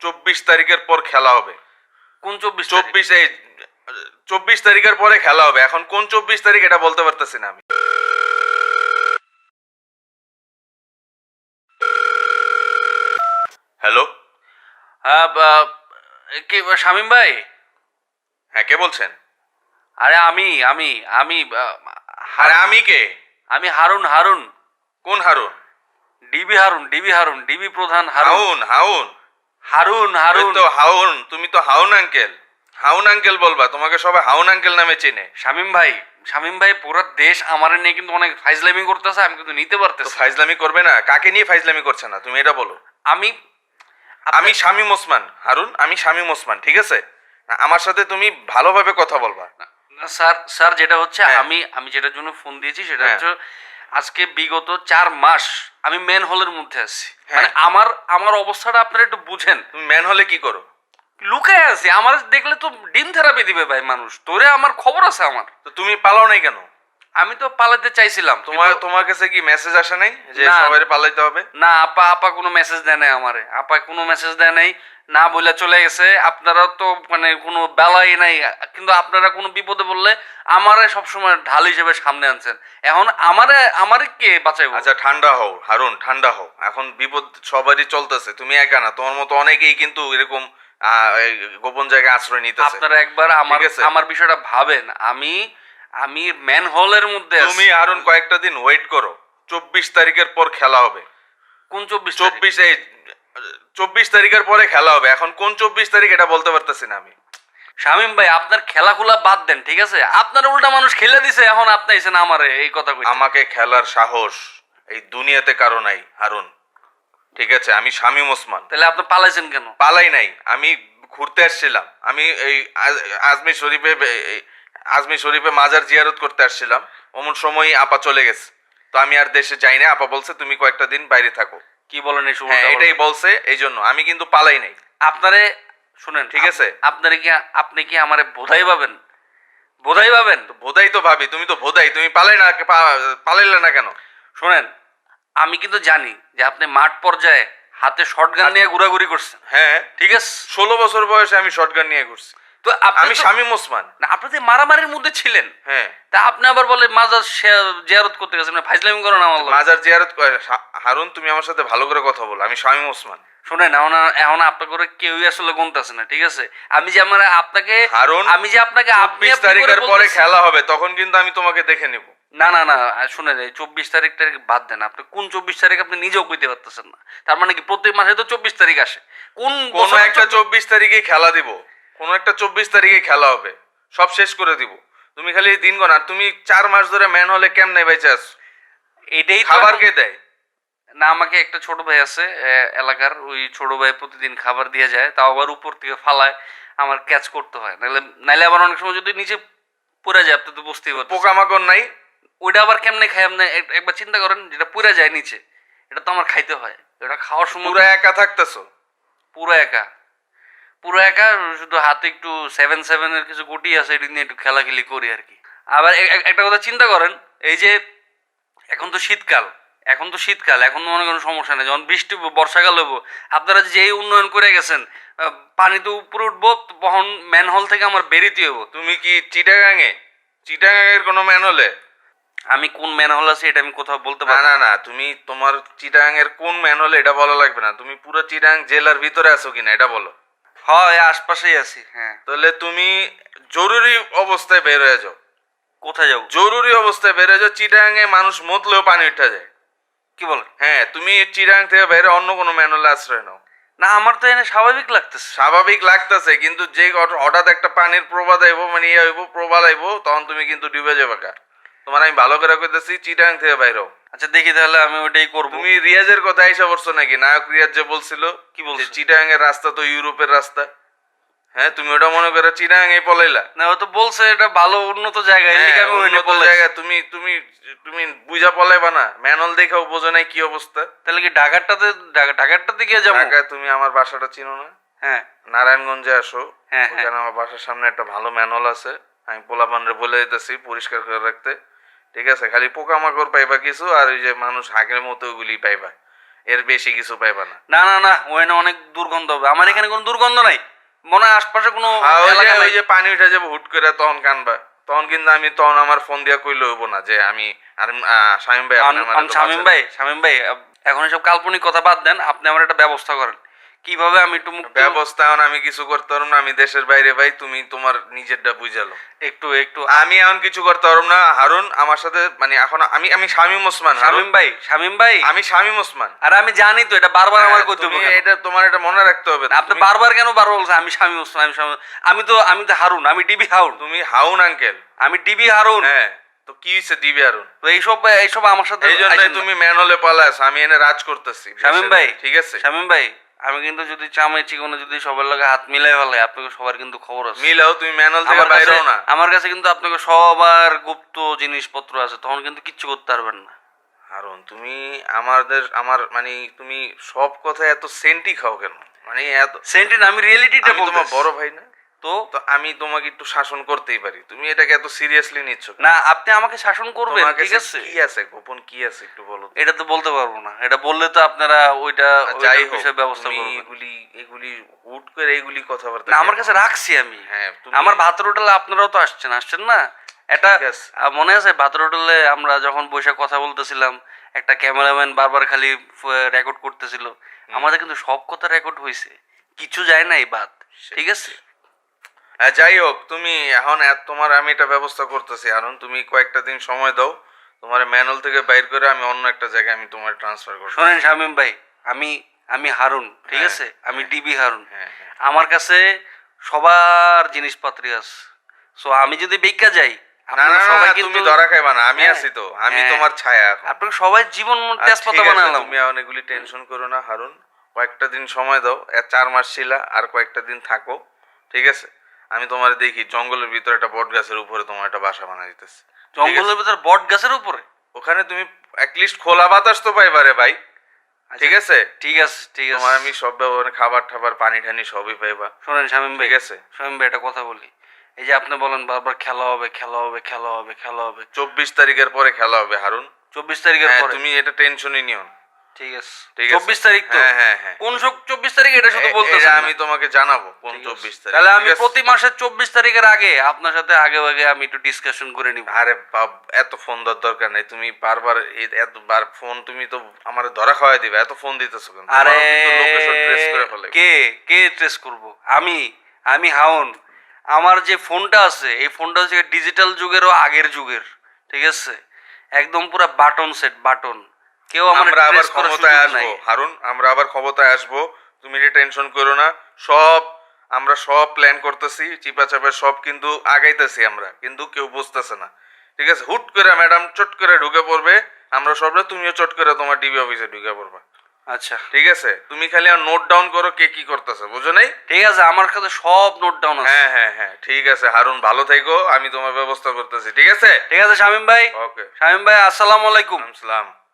চব্বিশ তারিখের পর খেলা হবে। কোন চব্বিশ চব্বিশ এই চব্বিশ তারিখের পরে খেলা হবে। এখন কোন চব্বিশ তারিখ এটা বলতে পারতেছি না আমি। হ্যালো? হ্যাঁ বা- কি শামিম ভাই? হ্যাঁ কে বলছেন? আরে আমি আমি আমি আরে হারুন। আমি কে? আমি হারুন হারুন। কোন Harun? DB Harun DB Harun DB প্রধান হারুন। হাউন হাউন। হারুন হারুন। তো হাউন তুমি তো হাউন আঙ্কেল। হাউন আঙ্কেল বলবা তোমাকে সবাই হাউন আঙ্কেল নামে চেনে। শামিম ভাই শামিম ভাই পুরো দেশ আমার নিয়ে কিন্তু অনেক ফাইজলামি করতেছে আমি কিন্তু নিতে পারতেছি ফাইজলামি করবে না? কাকে নিয়ে ফাইজলামি করছে না? তুমি এটা বলো। আমি আমি শামীম ওসমান। হারুন আমি শামীম ওসমান ঠিক আছে? আমার সাথে তুমি ভালোভাবে কথা বলবা। স্যার স্যার যেটা হচ্ছে হ্যাঁ। আমি আমি যেটার জন্য ফোন দিয়েছি সেটা হ্যাঁ। হচ্ছে আজকে বিগত চার মাস আমি মেন হলের মধ্যে আছি। হ্যাঁ। মানে আমার আমার অবস্থাটা আপনারা একটু বুঝেন। ম্যান হলে কি করো? লুকায় আছি। আমার দেখলে তো ডিম থেরাপি দিবে ভাই মানুষ। তোরে আমার খবর আছে আমার। তো তুমি পালাও নাই কেন? আমি তো পালাতে চাইছিলাম। তোমার তোমার কাছে কি মেসেজ আসে নাই যে সবাই পালাইতে হবে? না আপা আপা কোনো মেসেজ দেয় নাই আমারে। আপা কোনো মেসেজ দেয় নাই। না বলে চলে গেছে আপনারা তো মানে কোনো বেলাই নাই কিন্তু আপনারা কোনো বিপদে বললে আমারে সবসময় ঢাল হিসেবে সামনে আনছেন। এখন আমারে আমারে কে বাঁচাইবো? আচ্ছা ঠান্ডা হও হারুন ঠান্ডা হও। এখন বিপদ সবারই চলতেছে তুমি একা না তোমার মতো অনেকেই কিন্তু এরকম গোপন জায়গায় আশ্রয় নিতেছে। আপনারা একবার আমার আমার বিষয়টা ভাবেন। আমি আমি ম্যান হলের মধ্যে তুমি হারুন কয়েকটা দিন ওয়েট করো। চব্বিশ তারিখের পর খেলা হবে। কোন চব্বিশ চব্বিশ চব্বিশ তারিখের পরে খেলা হবে। এখন কোন চব্বিশ তারিখ এটা বলতে পারতেছি না আমি। শামিম ভাই আপনার খেলাখুলা বাদ দেন ঠিক আছে? আপনার উল্টা মানুষ খেলে দিছে এখন আপনি এসেন আমারে এই কথা কই আমাকে খেলার সাহস এই দুনিয়াতে কারও নাই হারুন। ঠিক আছে আমি শামীম ওসমান। তাহলে আপনি পালাইছেন কেন? পালাই নাই আমি ঘুরতে আসছিলাম। আমি এই আজ- আজমির শরীফে আজমির শরীফে মাজার জিয়ারত করতে আসছিলাম। অমন সময় আপা চলে গেছে। তো আমি আর দেশে যাই না আপা বলছে তুমি কয়েকটা দিন বাইরে থাকো। কি বলেন এই হ্যাঁ সময় এটাই বলছে এই জন্য আমি কিন্তু পালাই নাই। আপনারে শুনেন ঠিক আছে। আপনারে কি আপনি কি আমারে বোধাই পাবেন বোধাই পাবেন তো ভোদাই তো ভাবি তুমি তো বোধাই তুমি পালাই না পালাইলে না কেন? শুনেন আমি কিন্তু জানি যে আপনি মাঠ পর্যায়ে হাতে শর্টগান নিয়ে ঘোরাঘুরি করছেন। হ্যাঁ। ঠিক আছে? ষোলো বছর বয়সে আমি শটগান নিয়ে ঘুরছি। তো আমি শামীম ওসমান। না আপনি মারামারির মধ্যে ছিলেন হ্যাঁ। তা আপনি আবার বলে মাজার জিয়ারত করতে গেছেন মানে ফাইজলামি। মাজার জিয়ারত হারুন তুমি আমার সাথে ভালো করে কথা বলো আমি শামীম ওসমান। শুনেন এখন এখন আপনার করে কেউই আসলে গুনতেছে না ঠিক আছে? আমি যে আমার আপনাকে হারুন, আমি যে আপনাকে আপনি তারিখের পরে খেলা হবে তখন কিন্তু আমি তোমাকে দেখে নিব। না না না শুনেন এই চব্বিশ তারিখ তারিখ বাদ দেন আপনি কোন চব্বিশ তারিখ আপনি নিজেও কইতে পারতেছেন না। তার মানে কি প্রত্যেক মাসে তো চব্বিশ তারিখ আসে। কোন কোন একটা চব্বিশ তারিখে খেলা দিব। কোন একটা চব্বিশ তারিখে খেলা হবে। সব শেষ করে দিব। তুমি খালি এই দিন গণ আর তুমি চার মাস ধরে ম্যান হলে কেমনে বেঁচে আস এটাই খাবার কে দেয়? না আমাকে একটা ছোট ভাই আছে এলাকার ওই ছোট ভাই প্রতিদিন খাবার দিয়ে যায় তাও আবার উপর থেকে ফালায় আমার ক্যাচ করতে হয়। নাহলে নাহলে আবার অনেক সময় যদি নিচে পড়ে যায় আপনি তো বুঝতেই পারছেন পোকামাকড় নাই? ওইটা আবার কেমনে খাই আপনি? এক- একবার চিন্তা করেন যেটা পুরা যায় নিচে এটা তো আমার খাইতে হয়। এটা খাওয়ার সময় পুরো একা থাকতেছো? পুরো একা। পুরো একা শুধু হাতে একটু সেভেন সেভেনের কিছু গুটি আছে এটা নিয়ে একটু খেলাখেলি করি আর কি। আবার একটা কথা চিন্তা করেন এই যে এখন তো শীতকাল এখন তো শীতকাল এখন তো মনে করেন সমস্যা নেই যখন বৃষ্টি বর্ষাকাল হব আপনারা যে এই উন্নয়ন করে গেছেন পানি তো উপরে উঠবো তখন ম্যানহোল থেকে আমার বেরিতে হব তুমি কি চিটাগাঙে? চিটাগাঙের কোনো ম্যান হলে আমি কোন ম্যানহোল আছে এটা আমি কোথাও বলতে না পারব না না। তুমি তোমার চিটাগাঙের কোন ম্যান হলে এটা বলা লাগবে না। তুমি পুরো চিটাগাং জেলার ভিতরে আছো কিনা এটা বলো। হয় আশপাশেই আছি হ্যাঁ। তাহলে তুমি জরুরি অবস্থায় বের হয়ে যাও। কোথায় যাব? জরুরি অবস্থায় বের হয়ে যাও চিটাগাঙে মানুষ মতলেও পানি উঠা যায়। কি বলেন হ্যাঁ তুমি চিটাগাং থেকে বাইরে অন্য কোনো ম্যান হলে আশ্রয় নাও। না আমার তো এনে স্বাভাবিক লাগতেছে। স্বাভাবিক লাগতেছে কিন্তু যে হঠাৎ একটা পানির প্রবাদ আইবো মানে ইয়ে হইবো প্রবাল আইবো তখন তুমি কিন্তু ডুবে যাবে কা তোমার আমি ভালো করে কইতেছি চিটাং থেকে বাইরে হও। আচ্ছা দেখি তাহলে আমি ওইটাই করব। তুমি রিয়াজের কথা এসে পড়ছো নাকি? নায়ক রিয়াজ যে বলছিল কি বলছে? যে চিটাগাং এর রাস্তা তো ইউরোপের রাস্তা। হ্যাঁ তুমি ওটা মনে করো চিটাগাং এই পলাইলা? না ও তো বলছে এটা ভালো উন্নত জায়গা এদিকে হ্যাঁ, আমি উন্নত জায়গা তুমি তুমি তুমি বুঝা পলাইবা না। ম্যানল দেখাও বোঝো নাই কি অবস্থা। তাহলে কি ঢাকারটাতে ঢাকা- ঢাকারটা দিকে যাব? ঢাকায় তুমি আমার বাসাটা চিনো না। হ্যাঁ। নারায়ণগঞ্জে আসো। হ্যাঁ, হ্যাঁ। আমার বাসার সামনে একটা ভালো ম্যানহোল আছে। আমি পোলাপানরে বলে দিতেছি পরিষ্কার করে রাখতে। ঠিক আছে? খালি পোকামাকড় পাইবা কিছু আর ওই যে মানুষ হাঁকের মতো ওগুলি পাইবা। এর বেশি কিছু পাইবা না। না না না ওখানে অনেক দুর্গন্ধ হবে। আমার এখানে কোনো দুর্গন্ধ নাই। মনে হয় আশপাশে কোনো হ্যাঁ, ওই যে ওই যে পানি উঠে যাবে হুট করে তখন কানবা। তখন কিন্তু আমি তখন আমার ফোন দিয়া কইলে হইব না যে আমি আর আহ, শামীম ভাই আপনি আম- আমার আম- শামীম ভাই শামীম ভাই আপ- এখন এসব কাল্পনিক কথা বাদ দেন। আপনি আমার একটা ব্যবস্থা করেন। কীভাবে আমি একটু মুক্ত ব্যবস্থা এখন আমি কিছু করতে পারব না আমি দেশের বাইরে ভাই তুমি তোমার নিজেরটা বুঝালো একটু একটু। আমি এখন কিছু করতে পারব না হারুন আমার সাথে মানে এখন আমি আমি শামীম ওসমান শামীম ভাই শামীম ভাই। আমি শামীম ওসমান। আর আমি জানি তো এটা বারবার আমার হ্যাঁ, করতে হবে এটা তোমার এটা মনে রাখতে হবে। আপনি বারবার কেন বারবার বলছেন আমি স্বামী ওসমান আমি আমি তো আমি তো হারুন আমি ডিবি হারুন। তুমি হাউন আঙ্কেল। আমি ডিবি হারুন। হ্যাঁ তো কি হয়েছে দিবি হারুন? তো এইসব এইসব আমার সাথে এই জন্য আইসেন না। তুমি ম্যানলে পালাস আমি এনে রাজ করতেছি। শামীম ভাই ঠিক আছে? শামীম ভাই। আমি কিন্তু যদি চামে চিকনে যদি সবার লগে হাত মিলাই ফেলে আপনাকে সবার কিন্তু খবর আছে। মিলাও তুমি ম্যানুয়াল থেকে বাইরেও না। আমার কাছে কিন্তু আপনাকে সবার গুপ্ত জিনিসপত্র আছে তখন কিন্তু কিচ্ছু করতে পারবেন না। কারণ তুমি আমাদের আমার মানে তুমি সব কথা এত সেন্টি খাও কেন? মানে এত সেন্টি না আমি রিয়েলিটিটা বলব বলতে তোমার বড় ভাই না? তো তো আমি তোমাকে একটু শাসন করতেই পারি। তুমি এটাকে এত সিরিয়াসলি নিচ্ছ না আপনি আমাকে শাসন করবেন তোমার ঠিক কাছে আছে? কি আছে? গোপন কি আছে একটু বলো এটা তো বলতে পারব না। এটা বললে তো আপনারা ওইটা যাই হোক বিষয়ে ব্যবস্থা তুমি করবেন। এগুলি এগুলি হুট করে এগুলি কথাবার্তা না আমার? কাছে রাখছি আমি। হ্যাঁ তুমি আমার ভাতের হোটেলে আপনারাও তো আসছেন আসছেন না? এটা ঠিক আছে। আহ, মনে আছে ভাতের হোটেলে আমরা যখন বসে কথা বলতেছিলাম একটা ক্যামেরাম্যান বারবার খালি রেকর্ড করতেছিল। আমাদের কিন্তু সব কথা রেকর্ড হয়েছে কিছু যায় না এই বাদ ঠিক আছে? যাই হোক তুমি এখন তোমার আমি এটা ব্যবস্থা করতেছি। এখন তুমি কয়েকটা দিন সময় দাও। তোমার ম্যানুয়াল থেকে বাইর করে আমি অন্য একটা জায়গায় আমি তোমার ট্রান্সফার করব। শোনেন শামিম ভাই আমি আমি হারুন ঠিক হ্যাঁ, আছে? আমি ডিবি হারুন। হ্যাঁ হ্যাঁ। আমার কাছে সবার জিনিসপত্রই আছে। সো আমি যদি বেকা যাই না না সবাই না, কিন্তু তুমি ধরা খাইবা না। আমি হ্যাঁ, আছি তো। আমি হ্যাঁ। তোমার ছায়া আপনাকে সবাই জীবন তেজপাতা বানালাম তুমি এখন টেনশন করো না হারুন। কয়েকটা দিন সময় দাও। চার মাস ছিলা আর কয়েকটা দিন থাকো। ঠিক আছে? আমি তোমার দেখি জঙ্গলের ভিতরে একটা বট গাছের উপরে তোমার একটা বাসা বানা দিতেছি। জঙ্গলের ভিতর বট গাছের উপরে? ওখানে তুমি অ্যাটলিস্ট খোলা বাতাস তো পাইবারে ভাই। ঠিক আছে? ঠিক আছে ঠিক তোমার আছে। আমি সব ব্যবহার খাবার টাবার পানি টানি সবই পাইবা। শোনেন শামিম ভাই ঠিক আছে? শামিম ভাই একটা কথা বলি। এই যে আপনি বলেন বারবার খেলা হবে খেলা হবে খেলা হবে খেলা হবে। চব্বিশ তারিখের পরে খেলা হবে হারুন। চব্বিশ তারিখের হ্যাঁ পরে? তুমি এটা টেনশনই নিও না। ঠিক আছে। চব্বিশ তারিখ তো? হ্যাঁ হ্যাঁ হ্যাঁ। কোন চব্বিশ তারিখ এটা শুধু এটা আমি তোমাকে জানাব কোন চব্বিশ তারিখ। তাহলে আমি প্রতি মাসের চব্বিশ তারিখের আগে আপনার সাথে আগে আগে আমি একটু ডিসকাশন করে নিব। আরে বাপ এত ফোন দেওয়ার দরকার নেই। তুমি বারবার এতবার ফোন তুমি তো আমার ধরা খাওয়াই দিবে। এত ফোন দিতেছো কেন? আরে কে কে ট্রেস করব? আমি আমি হাউন। আমার যে ফোনটা আছে এই ফোনটা হচ্ছে ডিজিটাল যুগেরও আগের যুগের। ঠিক আছে? একদম পুরো বাটন সেট বাটন কেউ আমার আবার ক্ষমতায় আসব। হারুন আমরা আবার ক্ষমতায় আসব। তুমি এটা টেনশন করো না। সব আমরা সব প্ল্যান করতেছি চিপা চাপা সব কিন্তু আগাইতেছি আমরা। কিন্তু কেউ বুঝতেছে না। ঠিক আছে? হুট করে ম্যাডাম চট করে ঢুকে পড়বে। আমরা সবরা তুমিও চট করে তোমার ডিবি অফিসে ঢুকে পড়বা। আচ্ছা। ঠিক আছে? তুমি খালি নোট ডাউন করো কে কি করতেছে বুঝো নাই? ঠিক আছে আমার কাছে সব নোট ডাউন আছে। হ্যাঁ হ্যাঁ হ্যাঁ ঠিক আছে। হারুন ভালো থেকো। আমি তোমার ব্যবস্থা করতেছি ঠিক আছে? ঠিক আছে শামিম ভাই। ওকে শামিম ভাই আসসালামু আলাইকুম। আসসালাম।